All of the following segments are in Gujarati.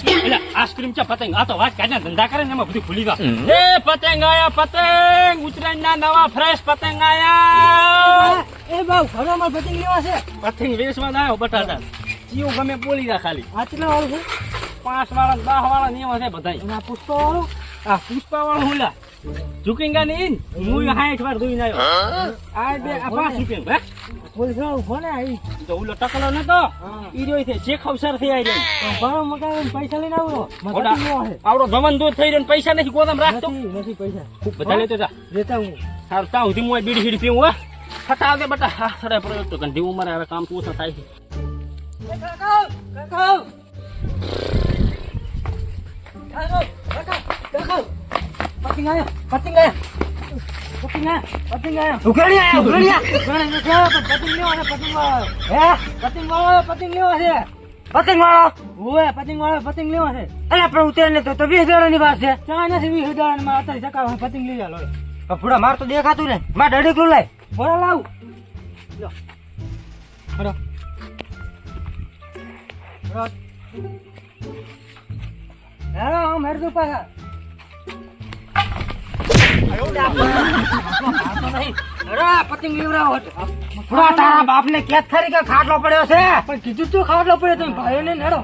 આઈસ્ક્રીમ એટલે આઈસ્ક્રીમ છે પતંગ. આ તો વાત કાઢીને ધંધા કરે ને એમાં બધું ભૂલી ગયા એ પતંગ આયા પતંગ! ઉત્તરાયણના નવા ફ્રેશ પતંગ આયા. એ બાઉ ઘણો માં પતંગ લેવા છે? પતંગ વેચવા આવ્યો બટાટા. જીવ ગમે બોલી ગયા ખાલી. આટલા વાળું છે? પાંચ વાળા દસ વાળા ને એવા છે બધા આ પુષ્પા વાળું આ પુષ્પા વાળો હુલા ઝુકેંગા ને ઈન? હું હાઈઠ વાર ધોઈને આવ્યો આ બે આ પાંચ રૂપિયા. હે? પોલીસ વાળો ઊભો ને આવી તો ઓલો ટકલો નતો. ઈ જોઈ છે ચેક અવસર થઈ આવી પણ ભાડો મકાન પૈસા લઈને આવો છે આવડો ધવન દૂધ થઈ રહ્યો ને પૈસા નથી ગોદામ રાખતો નથી પૈસા. ખૂબ બધા લેતો જા. લેતા હું. સારું ત્યાં સુધી હું બીડી હીડી પીવું હો. ફટા આવજે બટા. હા સડે તો. ઘંટી ઉંમરે હવે કામ પૂછો થાય છે. કાકા કાકા પતંગ આયો. પતંગ આયો. પતંગ આયો. પતંગ આયો. ઉઘાડી આયો ઉઘાડી આયો. પતંગ લેવા છે પતંગ વાળો. હે? પતંગ વાળો પતંગ લેવા છે પતંગ વાળો? ઓએ પતંગ વાળો પતંગ લેવા છે અરે પણ ઉતરે ને તો તો 20000 ની વાત છે. ચા નથી 20000 ની માં અત્યારે ચકા પતંગ લઈ આલો ફૂડા માર તો દેખાતું ને. માર ડડેકલું લાય? ફોડા લાવ. લો. હરો હરો હેડ દો પાછા. પતંગ ખાટલો પડ્યો છે કીધું તું ખાટલો પડ્યો તમે ભાઈઓ ને નેડો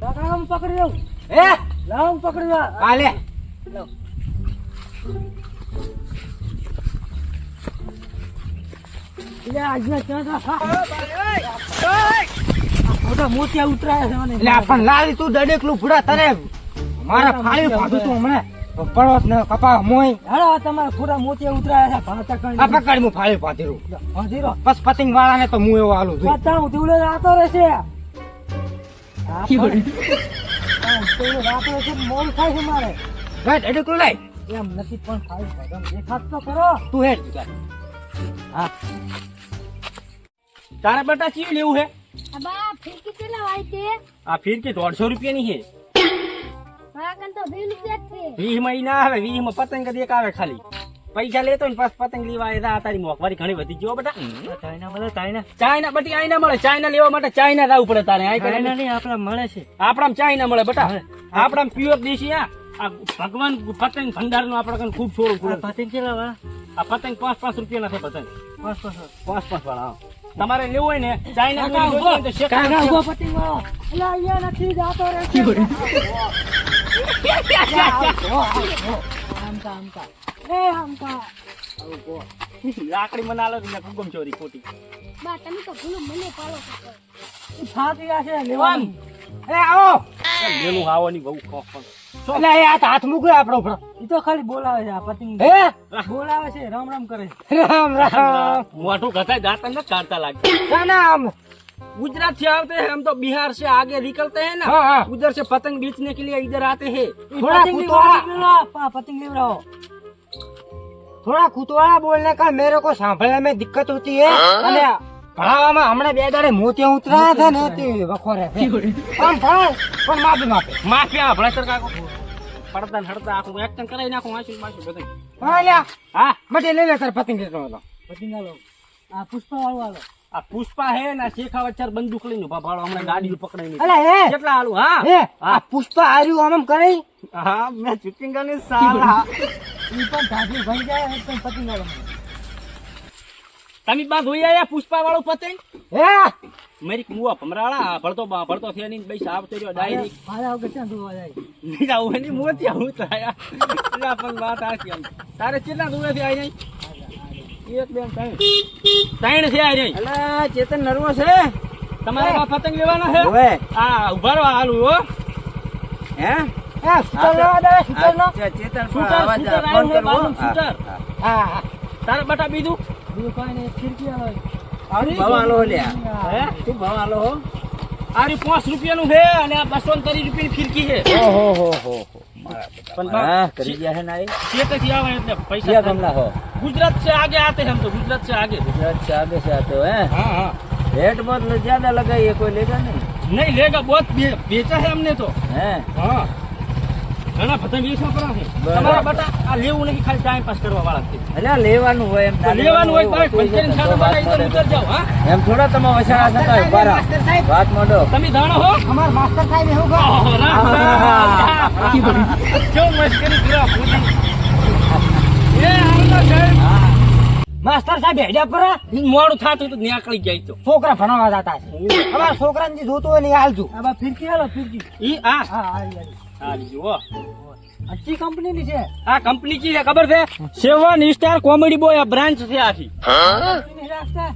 કાકા પકડી દઉં એ લાવ પકડી દો કાલે લે આજના ચાંદા ખા મોતિયા ઉતરાયા છે મને પણ તું દડેકલું ફૂડા તને. મારા ફાળી ભાગું તું હમણાં. પડોશ ને કપા મોય. હાલો તમારા પૂરા મોતી ઉતરાયા છે ભાતા કણ આ પકડ હું ફાળી હાજીરો બસ પતિંગ વાળા ને તો હું એવો આલું છું પતા હું ધૂળે રાતો રહેશે. આ પણ- આ ધૂળે રાતો રહેશે મોડું થાય છે મારે. રાઈટ દડેકલું લાય એમ નથી પણ ખાઈ ભગમ દેખાત તો કરો. તું હેડ હા. તારે બટા ચીવ લેવું હે? અબા ફીરકી કેટલા વાય તે? આ ફીરકી દોઢસો રૂપિયાની છે મારા કન તો વીસ રૂપિયા ની છે. વીસમાં ના આવે વીસમાં પતંગ જ એક આવે ખાલી. પૈસા લેતો ને પાછ પતંગ લેવા આવ્યા તારી મોંઘવારી ઘણી વધી ગયો બેટા. ચાઇના મળે ચાઇના. ચાઇના બટી આઈના મળે. ચાઇના લેવા માટે ચાઇના જવું પડે તારે. આઈ કરે ચાઇના નહીં આપણા મળે છે. આપણા ચાઇના મળે બેટા. આપણા પ્યોર દેશી આ આ ભગવાન પતંગ ભંડાર નો આપણા ખૂબ છોડું પડે પતંગ કેટલા આ પતંગ પાંચ પાંચ રૂપિયા ના છે પતંગ. પાંચ પાંચ પાંચ પાંચ વાળા તમારે લેવું હોય ને ચાઇના પતંગ વાળો. નથી જાતો રે લાકડી મના લો ને ગુગમ ચોરી ખોટી. બા તમે તો ભૂલું મને પાડો છો ફાટી છે લેવાનું. એ આવો લેલું આવવાની બહુ ખોફ પણ. એટલે આ તો હાથ મૂકે આપણો ઉપર એ તો ખાલી બોલાવે છે આ પતંગ હે? બોલાવે છે રામ રામ કરે છે. રામ રામ. મોટું ઘસાય દાંત ન કાઢતા લાગે. સાના આમ गुजरात से आते हैं हम तो बिहार से आगे निकलते हैं ना हाँ, हाँ। उधर से पतंग बेचने के लिए इधर आते हैं થોડા પતંગ કુતવાળા લેવડાવો, પા- પતંગ લેવડાવો थोड़ा कुतवाड़ा बोलने का मेरे को सांभळने में दिक्कत होती है અને ભણાવવામાં હમણાં બે દાડે મોતિયા ઉતરાયા હતા ને તે વખોરે છે. આમ ભણાય પણ માફી માપે माफिया भ्रष्टाचार का પડતા ને હડતા આખું એક્શન કરાવી નાખું વાંચું વાંચું બધું હા લ્યા હા મટે લઈ લે તાર પતંગ કેટલો હતો પતંગ આલો આ પુષ્પા વાળું આલો આ પુષ્પા હે ને શેખા બંદૂક લઈને ઊભા હમણાં ગાડી પકડાઈ અલે કેટલા આલું હા? આ પુષ્પા આર્યું આમ આમ કરે હા મેં ચૂકેંગા સાલા ઈ પણ ધાબી ભરી જાય એકદમ પતંગ આલો તમે બા ધોઈ આયા પુષ્પા વાળું પતંગ હે? મેરી મુવા ભમરાળા ભળતો ભળતો થયા નહીં બૈસ આવતો રહ્યો ડાયરી ભાડા વગર ક્યાં ધોવા જાય? નહીં આવું એની મોતી આવું તો આયા. પણ વાત આ કેમ તારે કેટલા ધોવે થી આઈ નહીં એક બે ત્રણ. ત્રણ છે આવી નહીં અલા ચેતન નર્વસ હે તમારે આ પતંગ લેવાનો છે? હા ઊભા રહો હાલું હો? હે હે સુતર લેવા દે સુતર નો. શૂટર શૂટર આવ્યું છે બાજુ હા હા. તારે બટા બીજું? બીજું કોઈ નહીં ફિરકી આલો ભવાલો હે? શું ભાવ હો? આ પાંચ રૂપિયાનું છે અને આ બસો ત્રીસ રૂપિયાની ફિરકી છે. ઓહો હો હો પણ બા- કરી ગયા હે ના એ શેઠેથી આવે એટલે પૈસા क्या कमला हो गुजरात से आगे आते हैं हम तो गुजरात से आगे गुजरात से आगे से आते हो हैं हाँ हाँ रेट बहुत ज्यादा लगाइए कोई लेगा नहीं नहीं लेगा बहुत बे- बेचा है हमने तो हैं हाँ ઘણા બધા વીસો કરો છે? તમારા બટા આ લેવું નહીં ખાલી ટાઈમ પાસ કરવા વાળા છે. અલ્યા લેવાનું હોય એમ લેવાનું હોય તો પંચાયત સાથે મારા ઈધર ઉતર જાવ હા? એમ થોડા તમે વસાડા થતા હોય. બારા સાહેબ. વાત મોડો. તમે જાણો હો? અમાર માસ્ટર સાહેબ એવું કહો. ઓહો, રામ રામ. કેવું મસ્કરી કર્યા ભૂલી. એ આવતા સાહેબ. માસ્તર સાહેબ હેડ્યા પર. મોડું થાતું તો નીકળી જાય તો. છોકરા ભણવા જતા છે. અમારા છોકરાને જે જોતું હોય ને હાલજો. આ ફિરકી હાલો ફિરકી. ઈ આ. હા હા આ જુઓ અચ્છી કંપનીની છે? આ કંપની કી છે ખબર છે? સેવન સ્ટાર કોમેડી બોય આ બ્રાન્ચ છે આખી.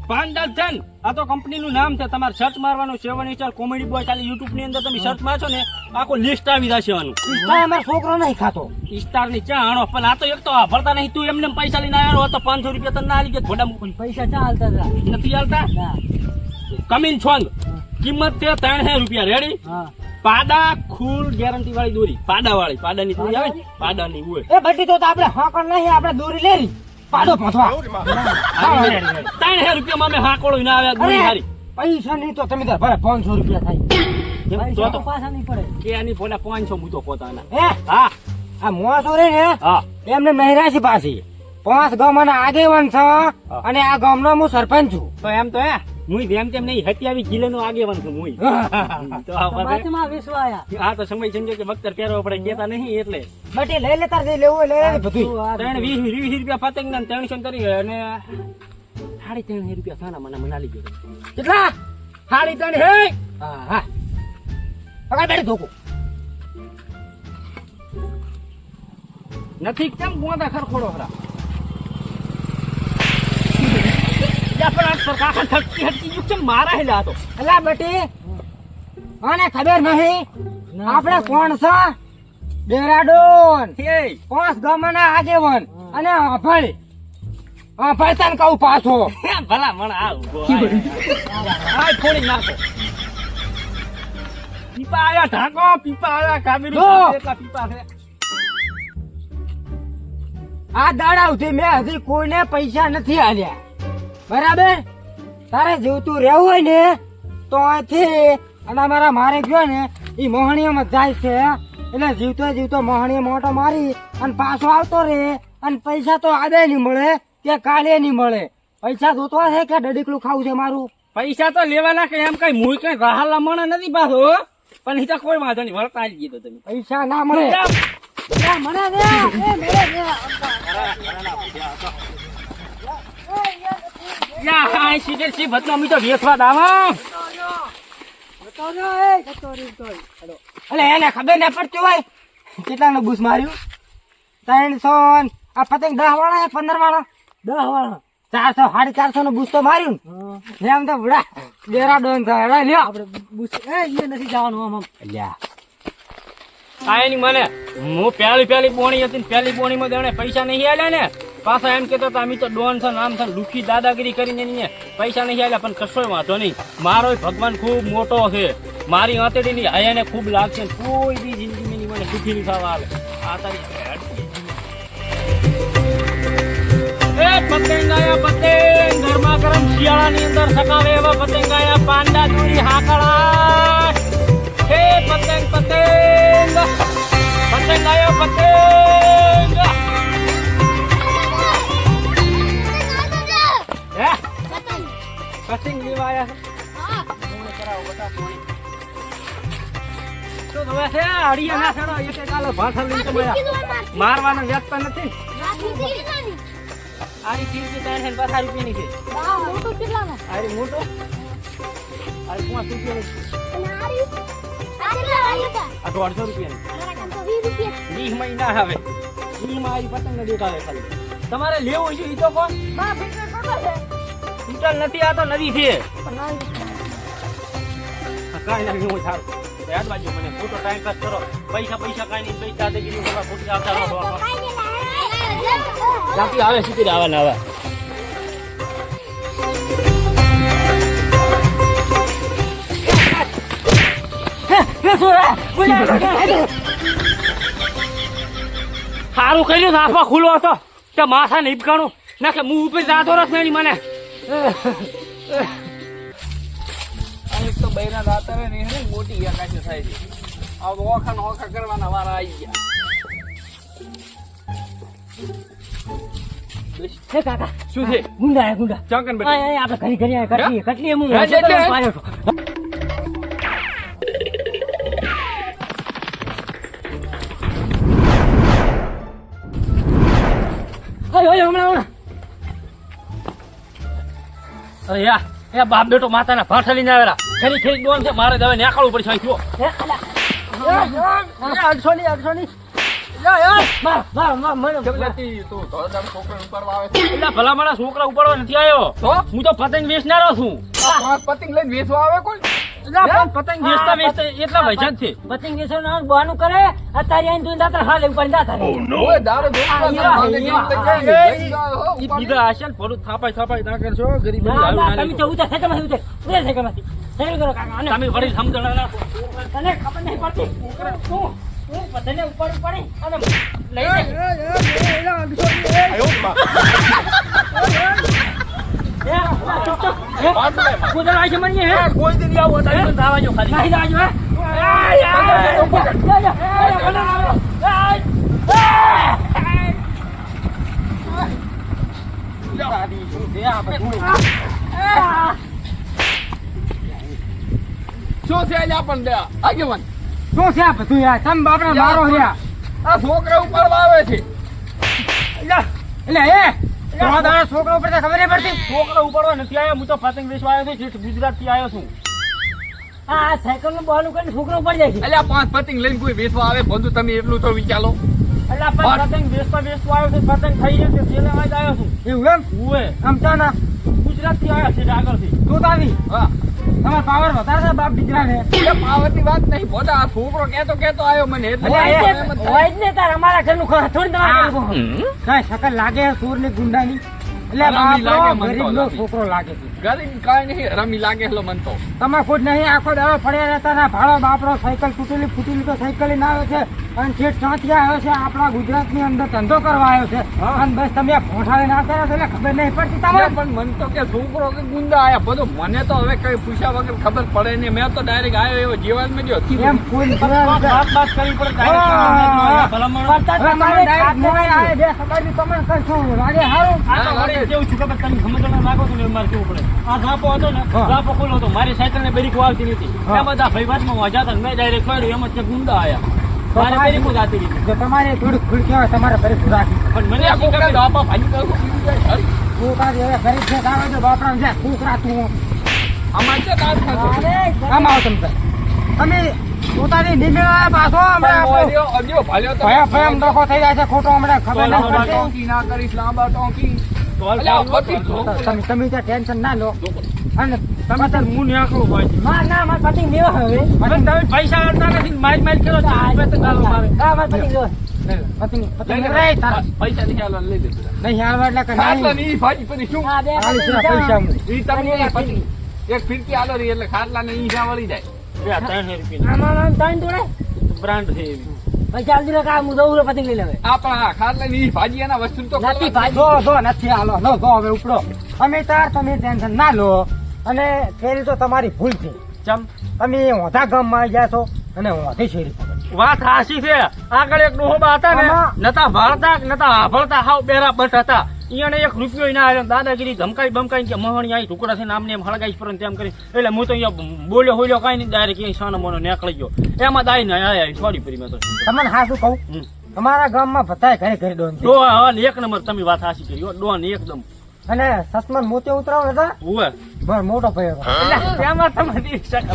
પાંડલ ધન. આ તો કંપનીનું નામ છે તમારે સર્ચ મારવાનું સેવન સ્ટાર કોમેડી બોય ખાલી યુટ્યુબની અંદર તમે સર્ચ મારશો ને આખું લિસ્ટ આવી જશે આનું. અમારો છોકરો નહીં ખાતો? સ્ટારની ચા આણો પણ આ તો એક તો ભરતા નહીં તું એમને પૈસા લઈને આવ્યો તો પાંચસો રૂપિયા તને ના આવી ગયા થોડા પૈસા ચા હાલતા નથી ચાલતા ના. કમીન છોંગ કિંમત તે ત્રણ રૂપિયા. રેડી હા. પાડા ખૂલ ગેરંટી વાળી દોરી. પાડા વાળી પાડાની દોરી આવે પાડા ની હોય. એ બટી તો આપણે હાકળ નહીં આપણે દોરી લેરી પાડો પહોંચવા ત્રણ રૂપિયામાં અમે હાકોળો ના આવ્યા દોરી હારી. પૈસા નહીં તો તમે તાર ભલે પાંચસો રૂપિયા થાય. તો તો પાછા નહીં પડે. કે આની ફોના પાંચસો મૂતો પોતાના હે? હા. આ મોસો રે ને હા. એમને મહેરાશી પાછી. પાંચ ગામ આગેવાન છે અને આ ગામનો હું સરપંચ છું. તો એમ તો હે. મુઈ જેમ તેમ નહીં હત્યાવી જિલ્લે નો આગેવાન છું મુઈ. તો આ બધે- બાજુમાં વિશ્વા આ તો સમય સમજો કે વખતર પહેરવા પડે કેતા નહીં એટલે. બટે લઈ લેતા જે લેવું લઈ લે. બધું ત્રણ વીસ વીસ રૂપિયા પતંગ ને ત્રણસો કરી અને સાડી ત્રણ રૂપિયા થાના મને મનાલી ગયો. કેટલા? સાડી ત્રણ હે. હા? હા પકડ બેઠી ધોકો. નથી કેમ ગોંદા ખરખોડો ખરા યા પણ આ સરકાર થટકી હટકી યુગ છે મારા હેલા તો અલા બટી આને ખબર નહીં આપણે કોણ છે? ડેરાડોન ગામના અને અભળ. અભળ તને કહું પાછો. ભલા મને આ ઊભો આ ફોડી નાખો. પીપા આયા ઢાંકો પીપા આયા કાબીરું એટલા પીપા છે. આ દાડાવથી મેં હજી કોઈને પૈસા નથી આલ્યા. બરાબર? તારે જીવતું રહેવું હોય ને તો અહીંથી અને અમારા મારે ગયો ને એ મોહણીઓમાં જાય છે. એટલે જીવતો જીવતો મોહણીએ મોટો મારી અને પાછો આવતો રે અને પૈસા તો આદે નહીં મળે કે કાલે નહીં મળે. પૈસા જોતો છે કે ડડીકલું ખાવું છે મારું? પૈસા તો લેવાના કે એમ કઈ મુઈ કઈ રાહલા મળે નથી પાછો પણ એ તો કોઈ વાંધો નહીં વળતા આવી ગયો તમે. પૈસા ના મળે. મને મળે. યા હા સીધે સી ભતનો અમી તો વેચવા દાવા અલે એને ખબર ના પડતી હોય કેટલાનું બૂસ માર્યું? ત્રણસો આ પતંગ દસ વાળા એક પંદર વાળા? દસ વાળા. ચારસો સાડી ચારસો નો બૂસ તો માર્યું ને. તો ડેરા ડોન થાય. લ્યો. આપણે બુસ એ નથી જવાનું આમ આમ. લ્યા આ મને, હું પહેલી પહેલી બોણી હતી ને પહેલી બોણીમાં તેણે પૈસા નહીં આલ્યા ને. પાછા એમ કહેતો હતા, અમે તો ડોન છે નામ છે દુઃખી દાદાગીરી કરીને એને પૈસા નહીં આલ્યા, પણ કશોય વાંધો નહીં. મારો ભગવાન ખૂબ મોટો છે. મારી આંતડીની હયાને ખૂબ લાગશે કોઈ બી જિંદગીની મને સુખી નહીં થવા આવે આ તારી પતંગાયા પતંગ આયા ગરમા ગરમ શિયાળાની અંદર સકાવે એવા પતંગાયા પાંડા દોરી હાકડા પતંગ પતંગ. પતંગ આવ્યો પતંગ. હે? પતંગ લેવા આયા તો હવે છે? અડિયા ના છેડો એક એક ભાષા લઈને તમે મારવાનો વ્યક્ત નથી. આરી ત્રણ છે ને પચાસ રૂપિયાની છે. મોટું કેટલાનો? આરી મોટો? આરી પાંચ રૂપિયાની આ દોઢસો રૂપિયાની. વીસ મહિના આવે. વીસમાં આવી પતંગ આવે ખાલી. તમારે લેવું છે ઈ તો કોણ? તૂટલ નથી આ તો નદી છે. કાંઈ નથી હું સારું યાદ બાજુ મને ખોટો ટાઈમ પાસ કરો. પૈસા પૈસા કાંઈ નહીં પૈસા દે કીધું તમારે ખોટી આવતા રહો આવે સીધી આવે ને આવે સારું કર્યું આફા ખુલ્લો હતો કે માથા ને હિપકાણું ના કે મું ઉપર જાતો રસ નહીં મને તો બૈરા દાતા ને મોટી એકાશે થાય છે આ ઓખા ઓખા કરવાના વારા આવી ગયા હે કાકા શું છે ગુંડા ગુંડા ચંકન બેટા આપણે ઘરી ઘરી કટલી કટલી હું હા, હાય, હમણાં, હમણાં. અરે યા એ બાપ બેટો માતાના ભાઠા લઈને આવેલા. ખરી ખરી ડોન છે મારે દવે નેકાળવું પડશે અહીં. એ, અડસો ની, અડસો ની. માર, માર, માર, મને- એટલે ભલા મારા છોકરા ઉપાડવા નથી આવ્યો. હું તો પતંગ વેચનારો છું. પતંગ લઈને વેચવા આવે કોઈ? પતંગ વેચતા વેચતા એટલા વૈજાત છે પતંગ વેચવાનું બહાનું કરે અત્યારે આઈને તું દાતર હાલે ઉપર દાતર ઓય, દારૂ દોસ્ત આ ના ઈ બીજા થાપાય થાપાય કરશો ગરીબ ના, ના, તમે તો ઉતર સાયકલમાંથી ઉતર. ઉતર સાયકલમાંથી. સાયકલ કરો કાકા, અને તમે વળી સમજણ ના તને ખબર નહીં પડતી. તું, તું બધાને ઉપાડી ઉપાડી અને લઈ જા. એ, આ ચૂપ, ચૂપ. એ, કોઈ દી નહીં આવો ખાલી નહીં જાજો, હે? એ, એ, એ, એ, ઊભો કર. જા, જા. એ, એ, ભલે આવ્યો. એ, આ. શું છે આજે આપણને આગેવાન શું છે બધું યાર તમે બાપરા મારો રહ્યા આ છોકરા ઉપર આવે છે એટલે એ તમારા દાડા છોકરો ઉપર તો ખબર નહીં પડતી. છોકરા ઉપાડવા નથી આવ્યો હું તો પતંગ વેચવા આવ્યો છું જેઠ ગુજરાતથી આવ્યો છું. આ સાયકલનું બહાનું કરીને છોકરો પડી જાય છે. અલ્યા પાંચ પતંગ લઈને કોઈ વેચવા આવે? બધું તમે એટલું તો વિચારો. એટલે પતંગ વેચતા વેચવા આવ્યો છું પતંગ થઈ ગયો છે છેલ્લે જ આવ્યો છું. એવું એમ? ઉવે અમતાના? ગુજરાતથી આવ્યો છે તું તો આવી હા. તમારો પાવર વધારે છે બાપ દીકરાને. પાવરની વાત નહીં આ છોકરો કેતો કેતો આવ્યો મને એટલે હોય જ ને- ને તાર અમારા ઘર થોડી તમારા. કઈ શકલ લાગે સુરની એટલે બાપરો મને તો ગરીબનો નથી. છોકરો લાગે છે. ગરીબ કાંઈ નહીં રમી લાગે એટલો મન તો. તમે ખુદ નહીં આખો દાડો પડ્યા રહેતા ના ભાડો બાપરો સાયકલ તૂટેલી ફૂટેલી તો સાયકલ ના આવે છે. અને જે ક્યાંથી આવ્યો છે આપણા ગુજરાતની અંદર ધંધો કરવા આવ્યો છે. અને બસ તમે ભોંઠાવે ના કર્યા છો એટલે ખબર નહીં પડતી તમારે તમને પણ મન તો કે છોકરો કે ગુંદા આયા બધું મને તો હવે કઈ પૂછ્યા વગર ખબર પડે નહીં. મેં તો ડાયરેક્ટ આવ્યો એવો જીવન મેં જો એમ ફૂલ વાત વાત કરી પડે મારે કેવું પડે? આ ઝાપો હતો ને હા. ઝાપો હતો. મારી સાયકલ ને બેરીકો આવતી નથી. બધા ભાઈ વાતમાં વાજા હતા મેં ડાયરેક્ટ કર્યું એમ જ ગુંદા આવ્યા તમારે- જો તમારે થોડું ખુલ હોય તમારે ફરી શું રાખી પણ મને ઘરે છે આવે તો બાપરા છે કૂકરા તું આમાં છે કામ ખાતો. કામ આવો તમે તમે પોતાની નીકળ્યા પાછો હમણાં પણ આપણો મોર્યો, અડ્યો, ભાલ્યો તો. ભયા ભયા ડખો થઈ જાય છે ખોટો હમણાં ખબર ના પડતી. ના કરીશ લાંબા ટોંકી. તમે તમે ત્યાં ટેન્શન ના લો. અને તમે તો હું ને આકડું ભાઈ. માર ના માર હવે. હવે તમે પૈસા આલતા નથી મારી મારી કરો છો પતંગ આલો મારે. હા માર રે તારા. પૈસા નહીં લઈ લે નહીં આવે એટલે કે નહીં. શું? બે પૈસા ઈ તમે એક ફિરકી આલો રહી એટલે ખાટલા ને ઈ જ્યાં વળી જાય. બે ત્રણસો રૂપિયા. આમાં ત્રણ જોડે? બ્રાન્ડ છે એવી. પૈસા આલી કા હું દઉં પતંગ લઈ લેવે આપણા ખાટલા ની ભાજી એના વસ્તુ તો નથી કરવા- જો જો નથી હાલો નો જો હવે ઉપડો. અમે તાર તમે ટેન્શન ના લો. અને પેલી તો તમારી ભૂલ છે ચમ? તમે ઓધા ગામમાં ગયા છો અને ઓધી શેરી વાત હાસી છે. આગળ એક ડોહોબા હતા ને નતા ભાળતા નતા આભળતા હાવ બેરા બટ હતા. ઈયાને એક રૂપિયો ના આવ્યો દાદાગીરી ધમકાઈ બમકાઈ કે મહણી આવી ટુકડા છે નામને એમ હળગાઈશ પર તેમ કરી. એટલે હું તો અહીંયા બોલ્યો હોલ્યો કાંઈ નહીં ડાયરેક્ટ અહીં સાનો મોનો નીકળી ગયો. એમાં દાઈ ને આયા સોરી ફરી મેં તો. તમને હા શું કહું. તમારા ગામમાં બધાય ઘરે ઘરે ડોન છે એક નંબર તમે વાત હાસી કરી ડોન એકદમ. અને સસમાન મોતે ઉતરાવ હતા? ઉવે. બર મોટો ભાઈ હતો. એટલે એમાં તમે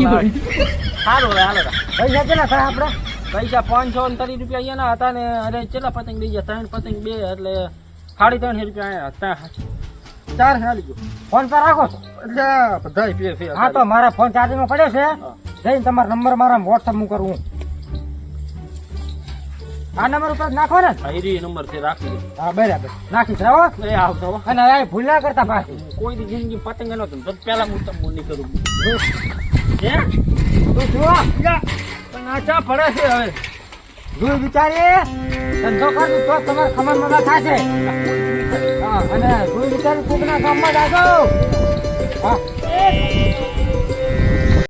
આવે. સારું હવે હાલો રા. પૈસા કેટલા થાય આપડે? પૈસા પાંચસો ને ત્રીસ રૂપિયા અહીંયાના હતા ને અરે કેટલા પતંગ લઈ ગયા? ત્રણ પતંગ બે એટલે સાડી ત્રણસો રૂપિયા આયા. હતા ચાર હાલી ગયો. ફોન પર રાખો છો? એટલે બધા હા તો મારા ફોન ચાર્જિંગમાં પડ્યો છે. જઈને તમારો નંબર મારા વોટ્સઅપ હું કરું આ નંબર ઉપર નાખો ને હાઈરી નંબર છે રાખી હા બરાબર. નાખી છે હો. એ આવતો હો. અને આ ભૂલ ના કરતા પાછી. કોઈ દી જિંદગી પતંગ નતો તો પહેલા હું તમને નહીં કરું. હે? તું જો. પણ આ પડે છે હવે. જોઈ વિચારીએ. ધંધો કરશું તો તમારે ખબર મજા થશે. હા અને જોઈ વિચારી કોકના કામમાં જાજો. હા.